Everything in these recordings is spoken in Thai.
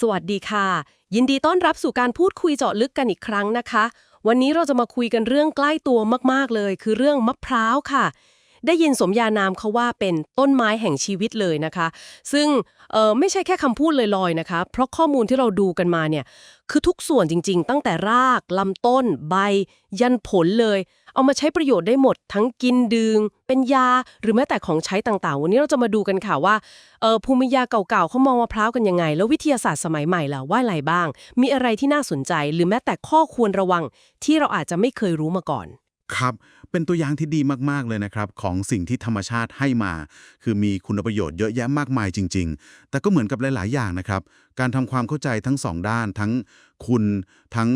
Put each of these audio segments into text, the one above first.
สวัสดีค่ะ ยินดีต้อนรับสู่การพูดคุยเจาะลึกกันอีกครั้งนะคะ วันนี้เราจะมาคุยกันเรื่องใกล้ตัวมากๆเลย คือเรื่องมะพร้าวค่ะ ได้ยินสมญานามเขาว่าเป็นต้นไม้แห่งชีวิตเลยนะคะ ซึ่งไม่ใช่แค่คำพูดลอยๆนะคะ เพราะข้อมูลที่เราดูกันมาเนี่ยคือทุกส่วนจริงๆ ตั้งแต่รากลำต้น ใบ ยันผลเลย เอามาใช้ประโยชน์ได้หมด ทั้งกินดื่มเป็นยา หรือแม้แต่ของใช้ต่างๆ วันนี้เราจะมาดูกันค่ะว่าออภูมิปัญญาเก่าๆเขามองมะพร้าวกันยังไง แล้ววิทยาศาสตร์สมัยใหม่ล่ะว่าอะไรบ้าง มีอะไรที่น่าสนใจ หรือแม้แต่ข้อควรระวังที่เราอาจจะไม่เคยรู้มาก่อน ครับ เป็นตัวอย่างที่ดีมาก ๆ เลยนะครับ ของสิ่งที่ธรรมชาติให้มา คือมีคุณประโยชน์เยอะแยะมากมายจริง ๆ แต่ก็เหมือนกับหลาย ๆ อย่างนะครับ การทำความเข้าใจทั้งสองด้าน ทั้งคุณทั้ง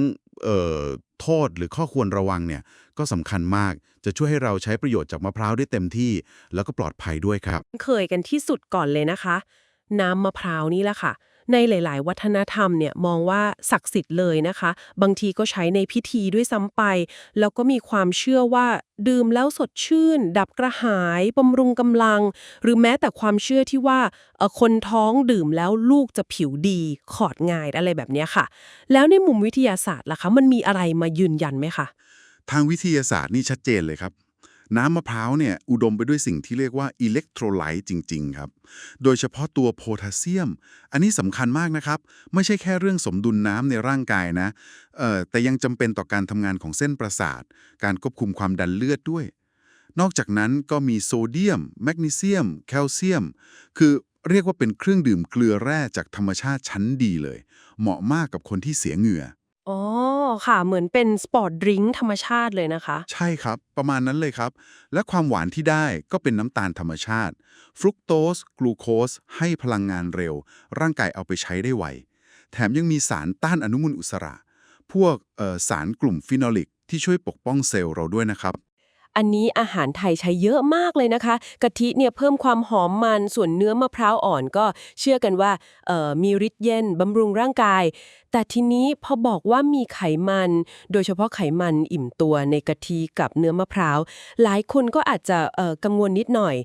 โทษหรือข้อควรระวังเนี่ยก็สำคัญมากจะช่วยให้เราใช้ประโยชน์จากมะพร้าวได้เต็มที่ แล้วก็ปลอดภัยด้วยครับ เคยกันที่สุดก่อนเลยนะคะ น้ำมะพร้าวนี่แหละค่ะ ในหลาย ๆ วัฒนธรรมเนี่ยมองว่าศักดิ์สิทธิ์เลยนะคะ บางทีก็ใช้ในพิธีด้วยซ้ำไป แล้วก็มีความเชื่อว่าดื่มแล้วสดชื่น ดับกระหายบำรุงกำลัง หรือแม้แต่ความเชื่อที่ว่าคนท้องดื่มแล้วลูกจะผิวดีขอดง่ายอะไรแบบนี้ค่ะ แล้วในมุมวิทยาศาสตร์ล่ะคะ มันมีอะไรมายืนยันไหมคะทางวิทยาศาสตร์นี่ชัดเจนเลยครับ น้ำมะพร้าวเนี่ยอุดมไปด้วยสิ่งที่เรียกว่าอิเล็กโทรไลต์จริง ๆ ครับ โดยเฉพาะตัวโพแทสเซียม อันนี้สำคัญมากนะครับ ไม่ใช่แค่เรื่องสมดุลน้ำในร่างกายนะเอ่อแต่ยังจำเป็นต่อการทำงานของเส้นประสาท การควบคุมความดันเลือดด้วย นอกจากนั้นก็มีโซเดียม แมกนีเซียม แคลเซียม คือเรียกว่าเป็นเครื่องดื่มเกลือแร่จากธรรมชาติชั้นดีเลย เหมาะมากกับคนที่เสียเหงื่อ อ๋อค่ะ เหมือนเป็นสปอร์ตดริงก์ธรรมชาติเลยนะคะ ใช่ครับ ประมาณนั้นเลยครับ และความหวานที่ได้ก็เป็นน้ำตาลธรรมชาติ ฟรุกโตส กลูโคส ให้พลังงานเร็ว ร่างกายเอาไปใช้ได้ไว แถมยังมีสารต้านอนุมูลอิสระ พวกเอ่อสารกลุ่มฟินอลิกที่ช่วยปกป้องเซลล์เราด้วยนะครับ อันนี้อาหารไทยใช้เยอะมากเลยนะคะกะทิเนี่ยเพิ่มความหอมมันส่วนเนื้อมะพร้าวอ่อนก็เชื่อกันว่ามีฤทธิ์เย็นบำรุงร่างกาย แต่ทีนี้พอบอกว่ามีไขมัน โดยเฉพาะไขมันอิ่มตัวในกะทิกับเนื้อมะพร้าว หลายคนก็อาจจะกังวลนิดหน่อย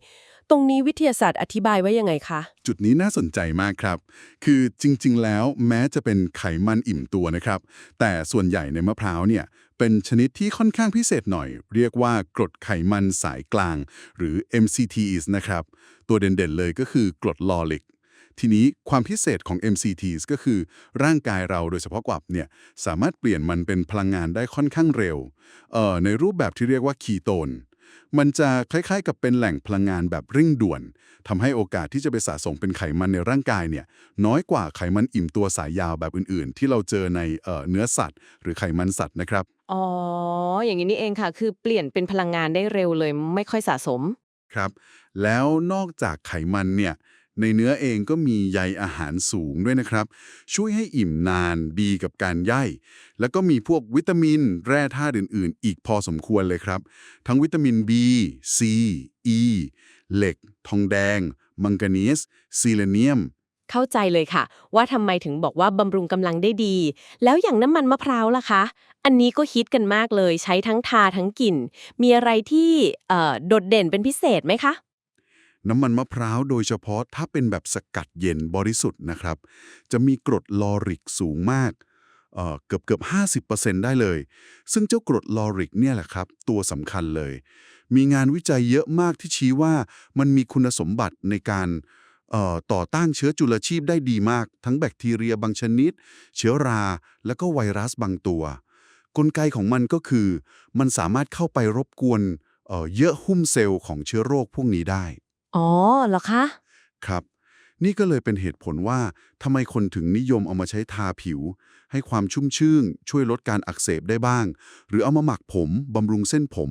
ตรงนี้วิทยาศาสตร์อธิบายไว้ยังไงคะ จุดนี้น่าสนใจมากครับ คือจริงๆ แล้วแม้จะเป็นไขมันอิ่มตัวนะครับ แต่ส่วนใหญ่ในมะพร้าวเนี่ย เป็นชนิดที่ค่อนข้างพิเศษหน่อย เรียกว่ากรดไขมันสายกลาง หรือ MCTs นะครับ ตัวเด่นๆเลยก็คือกรดลอลิก ทีนี้ความพิเศษของ MCTs ก็คือ ร่างกายเราโดยเฉพาะกวับเนี่ยสามารถเปลี่ยนมันเป็นพลังงานได้ค่อนข้างเร็วเอ่อในรูปแบบที่เรียกว่าคีโตน มันจะคล้ายๆ กับเป็นแหล่งพลังงานแบบเร่งด่วนทำให้โอกาสที่จะไปสะสมเป็นไขมันในร่างกายเนี่ยน้อยกว่าไขมันอิ่มตัวสายยาวแบบอื่นๆ ที่เราเจอในเอ่อเนื้อสัตว์ หรือไขมันสัตว์นะครับ อ๋อ อย่างนี้นี่เองค่ะ คือเปลี่ยนเป็นพลังงานได้เร็วเลย ไม่ค่อยสะสม ครับ แล้วนอกจากไขมันเนี่ย ในเนื้อเองก็มีใยอาหารสูงด้วยนะครับ ช่วยให้อิ่มนานดีกับการย่อยแล้วก็มีพวกวิตามิน แร่ธาตุอื่น ๆ อีกพอสมควรเลยครับ ทั้งวิตามิน B C E เหล็ก ทองแดง มังกานีสซีเลเนียม เข้าใจเลยค่ะ ว่าทำไมถึงบอกว่าบำรุงกำลังได้ดี แล้วอย่างน้ำมันมะพร้าวล่ะคะ อันนี้ก็ฮิตกันมากเลย ใช้ทั้งทาทั้งกลิ่น มีอะไรที่เอ่อโดดเด่นเป็นพิเศษไหมคะ น้ำมันมะพร้าวโดยเฉพาะถ้าเป็นแบบสกัดเย็นบริสุทธิ์นะครับ จะมีกรดลอริกสูงมากเเกือบเกือบ50%ได้เลย ซึ่งเจ้ากรดลอริกเนี่ยแหละครับ ตัวสำคัญเลย มีงานวิจัยเยอะมากที่ชี้ว่ามันมีคุณสมบัติในการต่อต้านเชื้อจุลชีพได้ดีมาก ทั้งแบคทีเรียบางชนิด เชื้อรา แล้วก็ไวรัสบางตัว กลไกของมันก็คือ มันสามารถเข้าไปรบกวนเอ่อเยื่อหุ้มเซลล์ของเชื้อโรคพวกนี้ได้ อ๋อเหรอคะ ครับ นี่ก็เลยเป็นเหตุผลว่าทำไมคนถึงนิยมเอามาใช้ทาผิว ให้ความชุ่มชื่นช่วยลดการอักเสบได้บ้าง หรือเอามาหมักผมบำรุงเส้นผม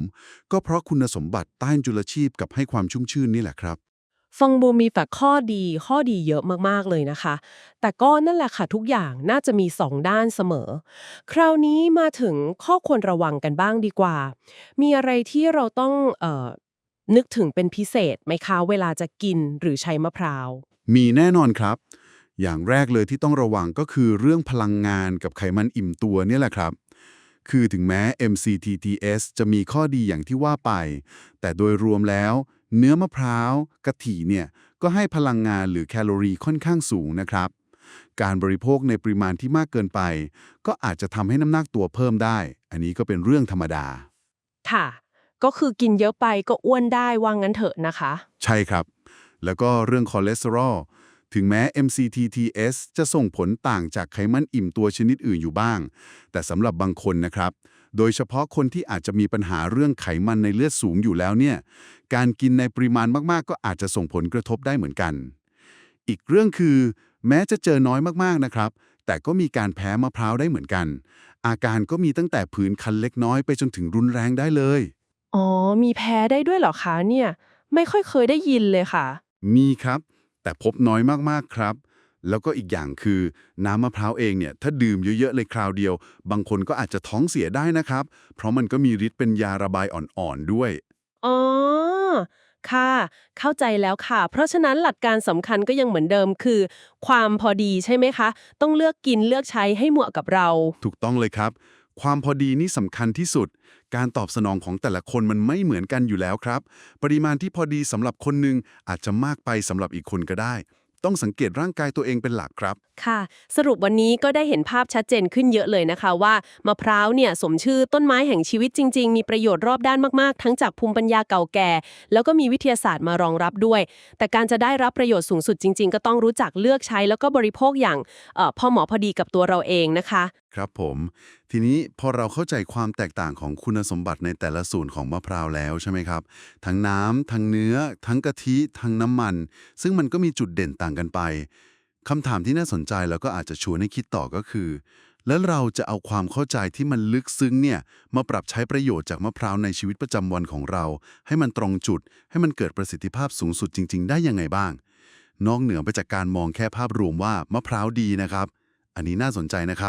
ก็เพราะคุณสมบัติต้านจุลชีพกับให้ความชุ่มชื่นนี่แหละครับ ฟังบูมีแต่ข้อดีข้อดีเยอะมาก ๆ เลยนะคะ แต่ก็นั่นแหละค่ะทุกอย่างน่าจะมีสองด้านเสมอ คราวนี้มาถึงข้อควรระวังกันบ้างดีกว่า มีอะไรที่เราต้องเอ่อ นึกถึงเป็นพิเศษไหมคะเวลาจะกินหรือใช้มะพร้าว มีแน่นอนครับ อย่างแรกเลยที่ต้องระวังก็คือเรื่องพลังงานกับไขมันอิ่มตัวเนี่ยแหละครับ คือถึงแม้ MCTTS จะมีข้อดีอย่างที่ว่าไป แต่โดยรวมแล้ว เนื้อมะพร้าวกะทิเนี่ยก็ให้พลังงานหรือแคลอรี่ค่อนข้างสูงนะครับ การบริโภคในปริมาณที่มากเกินไป ก็อาจจะทำให้น้ำหนักตัวเพิ่มได้ อันนี้ก็เป็นเรื่องธรรมดา ค่ะ ก็คือกินเยอะไปก็อ้วนได้ว่างั้นเถอะนะคะ ใช่ครับ แล้วก็เรื่องคอเลสเตอรอลถึงแม้ MCTTS จะส่งผลต่างจากไขมันอิ่มตัวชนิดอื่นอยู่บ้าง แต่สำหรับบางคนนะครับ โดยเฉพาะคนที่อาจจะมีปัญหาเรื่องไขมันในเลือดสูงอยู่แล้วเนี่ย การกินในปริมาณมากๆ ก็อาจจะส่งผลกระทบได้เหมือนกัน อีกเรื่องคือ แม้จะเจอน้อยมากๆนะครับ แต่ก็มีการแพ้มะพร้าวได้เหมือนกัน อาการก็มีตั้งแต่ผื่นคันเล็กน้อยไปจนถึงรุนแรงได้เลย อ๋อ มีแพ้ได้ด้วยเหรอคะเนี่ย ไม่ค่อยเคยได้ยินเลยค่ะ มีครับ แต่พบน้อยมากๆครับ แล้วก็อีกอย่างคือ น้ำมะพร้าวเองเนี่ย ถ้าดื่มเยอะ ๆ เลยคราวเดียว บางคนก็อาจจะท้องเสียได้นะครับ เพราะมันก็มีฤทธิ์เป็นยาระบายอ่อนๆด้วย อ๋อ ค่ะ เข้าใจแล้วค่ะ เพราะฉะนั้นหลักการสำคัญก็ยังเหมือนเดิมคือ ความพอดีใช่ไหมคะ ต้องเลือกกินเลือกใช้ให้เหมาะกับเรา ถูกต้องเลยครับ ความพอดีนี่สำคัญที่สุด การตอบสนองของแต่ละคนมันไม่เหมือนกันอยู่แล้วครับ ปริมาณที่พอดีสำหรับคนหนึ่งอาจจะมากไปสำหรับอีกคนก็ได้ ต้องสังเกตร่างกายตัวเองเป็นหลักครับ ค่ะ สรุปวันนี้ก็ได้เห็นภาพชัดเจนขึ้นเยอะเลยนะคะว่ามะพร้าวเนี่ยสมชื่อต้นไม้แห่งชีวิตจริง ๆ มีประโยชน์รอบด้านมากๆ ทั้งจากภูมิปัญญาเก่าแก่ แล้วก็มีวิทยาศาสตร์มารองรับด้วย แต่การจะได้รับประโยชน์สูงสุดจริง ๆ ก็ต้องรู้จักเลือกใช้แล้วก็บริโภคอย่างเอ่อพอเหมาะพอดีกับตัวเราเองนะคะ ครับผมทีนี้พอเราเข้าใจความแตกต่างของคุณสมบัติในแต่ละส่วนของมะพร้าวแล้วใช่ไหมครับ ทั้งน้ำทั้งเนื้อ ทั้งกะทิ ทั้งน้ำมัน ซึ่งมันก็มีจุดเด่นต่างกันไปคำถามที่น่าสนใจแล้วก็อาจจะชวนให้คิดต่อก็คือ แล้วเราจะเอาความเข้าใจที่มันลึกซึ้งเนี่ยมาปรับใช้ประโยชน์จากมะพร้าวในชีวิตประจำวันของเรา ให้มันตรงจุด ให้มันเกิดประสิทธิภาพสูงสุดจริง ๆ ได้ยังไงบ้าง นอกเหนือไปจากการมองแค่ภาพรวมว่ามะพร้าวดีนะครับ อันนี้น่าสนใจนะครับ